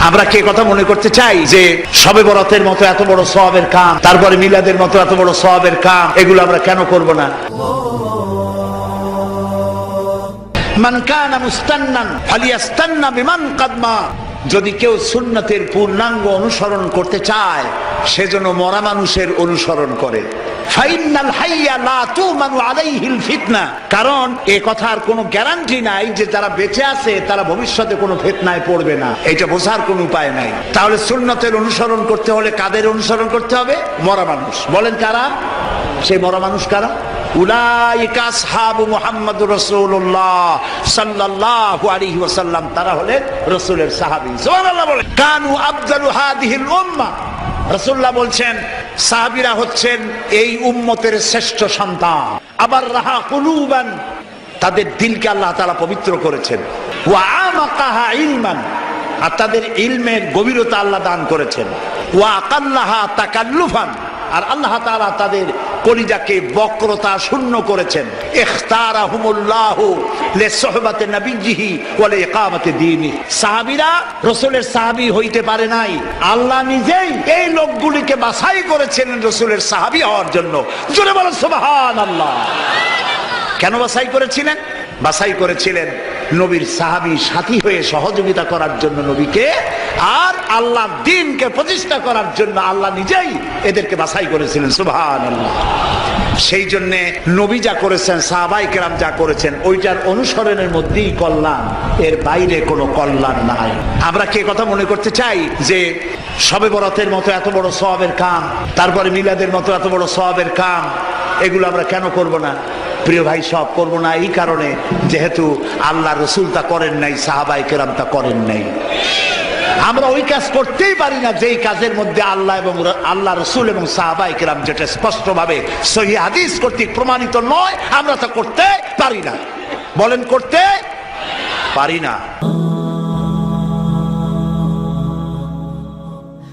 আমরা কে কথা মনে করতে চাই? যে সবে বরাতের মতো এত বড় সওয়াবের কাম, তারপরে মিলাদের মতো এত বড় সওয়াবের কাম, এগুলো আমরা কেন করব না? কাদমা। যদি কেউ সুন্নতের পূর্ণাঙ্গ অনুসরণ করতে চায় সেজন্য মরা মানুষের অনুসরণ করে। কারণ এ কথার কোনো গ্যারান্টি নাই যে যারা বেঁচে আছে, তারা ভবিষ্যতে কোনো ফিতনায় পড়বে না। এটা বোঝার কোনো উপায় নাই। তাহলে সুন্নতের অনুসরণ করতে হলে কাদের অনুসরণ করতে হবে? মরা মানুষ। বলেন কারা? সেই মরা মানুষ কারা? তারা হলেন রাসূলের সাহাবী। কানু উম্মাহ রাসূলুল্লাহ বলছেন সাহাবীরা হচ্ছেন এই উম্মতের শ্রেষ্ঠ সন্তান। আবার রাহা কুলুবান, তাদের দিলকে আল্লাহ তালা পবিত্র করেছেন। ওয়া ইলমান, আর তাদের ইলমের গভীরতা আল্লাহ দান করেছেন। ওয়া আকাল্লাহা তাকাল্লুফান আর আল্লাহ তাআলা তাদের কলিজাকে বক্রতা শূন্য করেছেন। এই লোকগুলিকে বাছাই রাসূলের সাহাবী হওয়ার জন্য। কেন বাছাই করেছিলেন? বাছাই করেছিলেন নবীর সাহাবী সাথী হয়ে সহযোগিতা করার জন্য নবীকে। আর আল্লাহ দিনকে প্রতিষ্ঠা করার জন্য আল্লাহ নিজেই এদেরকে বাছাই করেছিলেন আল্লাহ সেই জন্য নবী যা করেছেন, সাহাবাই কেরাম যা করেছেন, ওইটার অনুসরণের মধ্যেই কল্যাণ, এর বাইরে কোনো কল্যাণ নাই। আমরা কে কথা মনে করতে চাই যে সবে বরাতের মতো এত বড় সওয়াবের কাম, তারপরে মিলাদের মতো এত বড় সওয়াবের কাম, এগুলো আমরা কেন করব না? প্রিয় ভাই, সব করব না এই কারণে যেহেতু আল্লাহ রসুল তা করেন নাই, সাহাবাই কেরাম তা করেন নাই। আমরা ওই কাজ করতেই পারি না যেই কাজের মধ্যে আল্লাহ এবং আল্লাহ রসুল এবং সাহাবাই কিরাম যেটা স্পষ্টভাবে সহি হাদিস কর্তৃক প্রমাণিত নয়, আমরা তা করতে পারি না। বলেন, করতে পারি না।